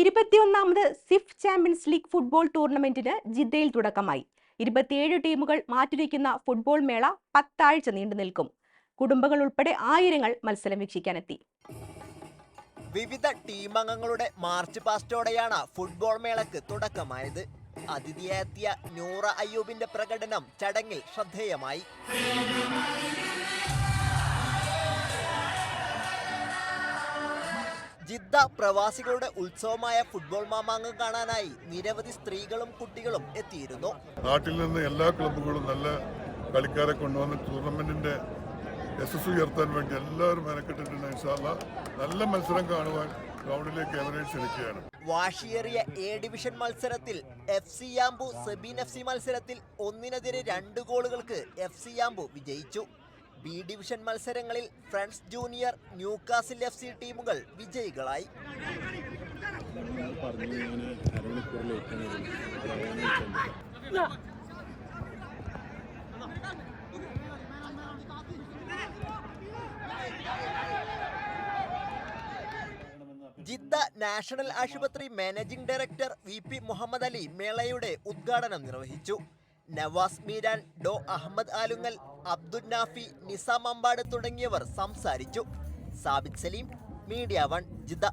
ഇരുപത്തിയൊന്നാമത് SIF champions league football ടൂർണമെന്റിന് ജിദ്ദയിൽ തുടക്കമായി. ഇരുപത്തിയേഴ് ടീമുകൾ മാറ്റുരയ്ക്കുന്ന ഫുട്ബോൾ മേള പത്താഴ്ച നീണ്ടു നിൽക്കും. കുടുംബങ്ങൾ ഉൾപ്പെടെ ആയിരങ്ങൾ മത്സരം വീക്ഷിക്കാനെത്തി. വിവിധ ടീമംഗങ്ങളുടെ മാർച്ച് പാസ്റ്റോടെയാണ് ഫുട്ബോൾ മേളക്ക് തുടക്കമായത്. അതിഥിയെത്തിയ നൂറ അയ്യൂബിന്റെ പ്രകടനം ചടങ്ങിൽ ശ്രദ്ധേയമായി. ജിദ്ദ പ്രവാസികളുടെ ഉത്സവമായ ഫുട്ബോൾ മാമാങ്കം കാണാനായി നിരവധി സ്ത്രീകളും കുട്ടികളും എത്തിയിരുന്നു. നാട്ടിൽ നിന്ന് എല്ലാ ക്ലബുകളും നല്ല കളിക്കാരെ കൊണ്ടുവന്ന് ടൂർണമെന്റിന്റെ യശസ് ഉയർത്താൻ വേണ്ടി എല്ലാവരും മെനക്കെട്ടിട്ടുണ്ട് ഇൻഷാല്ല നല്ല മത്സരം കാണുവാൻ ഗ്രൗണ്ടിലേക്ക് ക്ഷണിക്കുകയാണ്. വാശിയേറിയ എ ഡിവിഷൻ മത്സരത്തിൽ F C Yanbu Sebeen F C മത്സരത്തിൽ ഒന്നിനെതിരെ രണ്ട് ഗോളുകൾക്ക് എഫ് സി യാംബു വിജയിച്ചു. ബി ഡിവിഷൻ മത്സരങ്ങളിൽ friends junior Newcastle F C ടീമുകൾ വിജയികളായി. ജിദ്ദ നാഷണൽ ആശുപത്രി managing director V P Muhammad Ali മേളയുടെ ഉദ്ഘാടനം നിർവഹിച്ചു. നവാസ് മീരാൻ ഡോ അഹമ്മദ് ആലുങ്ങൽ അബ്ദുൽ നാഫി നിസാം അമ്പാട് തുടങ്ങിയവർ സംസാരിച്ചു. Sabith Saleem media one Jeddah